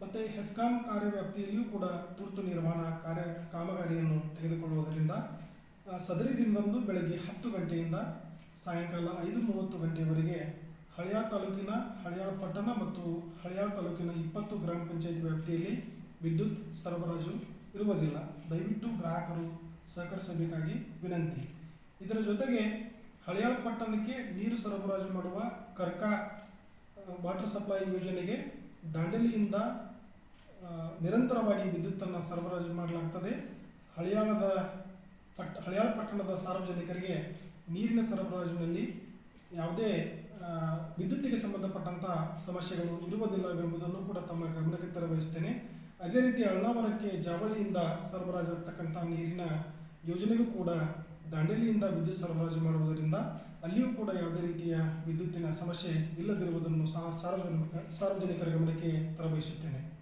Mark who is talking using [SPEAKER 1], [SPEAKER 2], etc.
[SPEAKER 1] ಮತ್ತು ಹೆಸ್ಕಾಂ ಕಾರ್ಯವ್ಯಾಪ್ತಿಯಲ್ಲಿಯೂ ಕೂಡ ತುರ್ತು ನಿರ್ವಹಣಾ ಕಾರ್ಯ ಕಾಮಗಾರಿಯನ್ನು ತೆಗೆದುಕೊಳ್ಳುವುದರಿಂದ ಸದರಿ ದಿನದಂದು ಬೆಳಗ್ಗೆ ಹತ್ತು ಗಂಟೆಯಿಂದ ಸಾಯಂಕಾಲ ಐದು ಮೂವತ್ತು ಗಂಟೆಯವರೆಗೆ ಹಳೆಯ ತಾಲೂಕಿನ ಹಳೆಯ ಪಟ್ಟಣ ಮತ್ತು ಹಳೆಯ ತಾಲೂಕಿನ ಇಪ್ಪತ್ತು ಗ್ರಾಮ ಪಂಚಾಯತ್ ವ್ಯಾಪ್ತಿಯಲ್ಲಿ ವಿದ್ಯುತ್ ಸರಬರಾಜು ಇರುವುದಿಲ್ಲ. ದಯವಿಟ್ಟು ಗ್ರಾಹಕರು ಸಹಕರಿಸಬೇಕಾಗಿ ವಿನಂತಿ. ಇದರ ಜೊತೆಗೆ ಹಳೆಯ ಪಟ್ಟಣಕ್ಕೆ ನೀರು ಸರಬರಾಜು ಮಾಡುವ ಕರ್ಕಾ ವಾಟರ್ ಸಪ್ಲೈ ಯೋಜನೆಗೆ ದಾಂಡೇಲಿಯಿಂದ ನಿರಂತರವಾಗಿ ವಿದ್ಯುತ್ತನ್ನು ಸರಬರಾಜು ಮಾಡಲಾಗ್ತದೆ. ಹಳಿಯಾಳದ ಪಟ್, ಹಳಿಯಾಳ ಪಟ್ಟಣದ ಸಾರ್ವಜನಿಕರಿಗೆ ನೀರಿನ ಸರಬರಾಜಿನಲ್ಲಿ ಯಾವುದೇ ವಿದ್ಯುತ್ತಿಗೆ ಸಂಬಂಧಪಟ್ಟಂಥ ಸಮಸ್ಯೆಗಳು ಇರುವುದಿಲ್ಲವೆಂಬುದನ್ನು ಕೂಡ ತಮ್ಮ ಗಮನಕ್ಕೆ ತರಬಯಸ್ತೇನೆ ಅದೇ ರೀತಿ ಅಳ್ಳಾವರಕ್ಕೆ ಜಾವಳಿಯಿಂದ ಸರಬರಾಜಾಗ್ತಕ್ಕಂಥ ನೀರಿನ ಯೋಜನೆಗೂ ಕೂಡ ದಾಂಡೇಲಿಯಿಂದ ವಿದ್ಯುತ್ ಸರಬರಾಜು ಮಾಡುವುದರಿಂದ ಅಲ್ಲಿಯೂ ಕೂಡ ಯಾವುದೇ ರೀತಿಯ ವಿದ್ಯುತ್ತಿನ ಸಮಸ್ಯೆ ಇಲ್ಲದಿರುವುದನ್ನು ಸಹ ಸಾರ್ವಜನಿಕ ಸಾರ್ವಜನಿಕರ ಗಮನಕ್ಕೆ ತರಬಯಸುತ್ತೇನೆ.